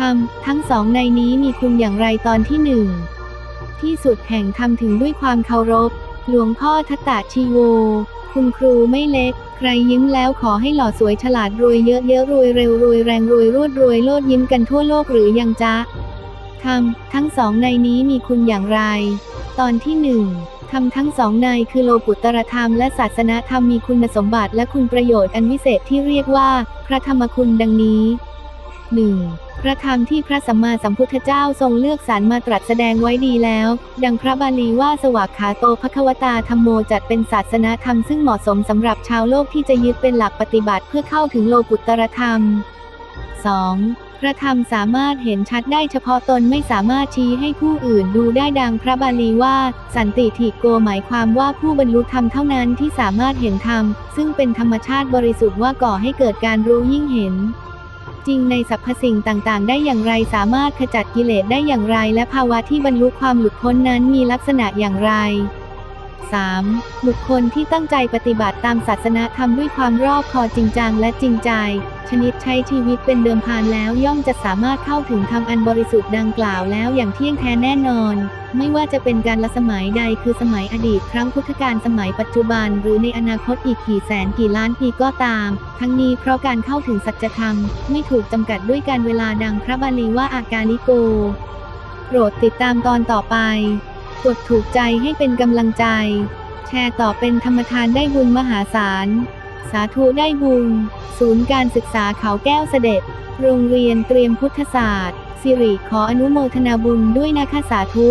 ธรรมทั้งสองในนี้มีคุณอย่างไรตอนที่หนึ่งที่สุดแห่งธรรมถึงด้วยความเคารพ หลวงพ่อทัตตะชีโว คุณครูไม่เล็ก ใครยิ้มแล้วขอให้หล่อสวยฉลาดรวยเยอะเยอะรวยเร็วรวยแรงรวยรวดรวยโลดยิ้มกันทั่วโลกหรือยังจ๊ะธรรมทั้งสองในนี้มีคุณอย่างไร ตอนที่หนึ่งธรรมทั้งสองในคือโลกุตตรธรรมและศาสนธรรมมีคุณสมบัติและคุณประโยชน์อันวิเศษที่เรียกว่า พระธรรมคุณดังนี้ 1. พระธรรมที่พระสัมมาสัมพุทธเจ้าทรงเลือกสรรมาตรัสแสดงไว้ดีแล้ว ดังพระบาลีว่าสวากขาโตภควตาธรรมโมจัดเป็นศาสนาธรรมซึ่งเหมาะสมสำหรับชาวโลกที่จะยึดเป็นหลักปฏิบัติเพื่อเข้าถึงโลกุตตรธรรม 2. พระธรรมสามารถเห็นชัดได้เฉพาะตนไม่สามารถชี้ให้ผู้อื่นดูได้ดังพระบาลีว่า สันติถิโกหมายความว่าผู้บรรลุธรรมเท่านั้นที่สามารถเห็นธรรม ซึ่งเป็นธรรมชาติบริสุทธิ์ว่าก่อให้เกิดการรู้ยิ่งเห็น จริงในสรรพสิ่งต่างๆ ได้อย่างไรสามารถขจัดกิเลสได้อย่างไร และภาวะที่บรรลุความหลุดพ้นนั้นมีลักษณะอย่างไร 3. บุคคลที่ตั้งใจปฏิบัติตามศาสนาธรรมด้วยความรอบคอบจริงจังและจริงใจ ชนิดใช้ชีวิตเป็นเดิมพันแล้วย่อมจะสามารถเข้าถึงธรรมอันบริสุทธิ์ดังกล่าวแล้วอย่างเที่ยงแท้แน่นอน ไม่ว่าจะเป็นการละสมัยใดคือสมัยอดีตครั้งพุทธกาลสมัยปัจจุบัน หรือในอนาคตอีกกี่แสนกี่ล้านปีก็ตาม ทั้งนี้เพราะการเข้าถึงสัจธรรม ไม่ถูกจำกัดด้วยการเวลาดังพระบาลีว่าอากาลิโก โปรดติดตามตอนต่อไป กดถูกใจให้เป็นกำลังใจ แชร์ต่อเป็นธรรมทานได้บุญมหาศาล สาธุได้บุญ ศูนย์การศึกษาเขาแก้วเสด็จ โรงเรียนเตรียมพุทธศาสตร์ สิริขออนุโมทนาบุญด้วยนะคะสาธุ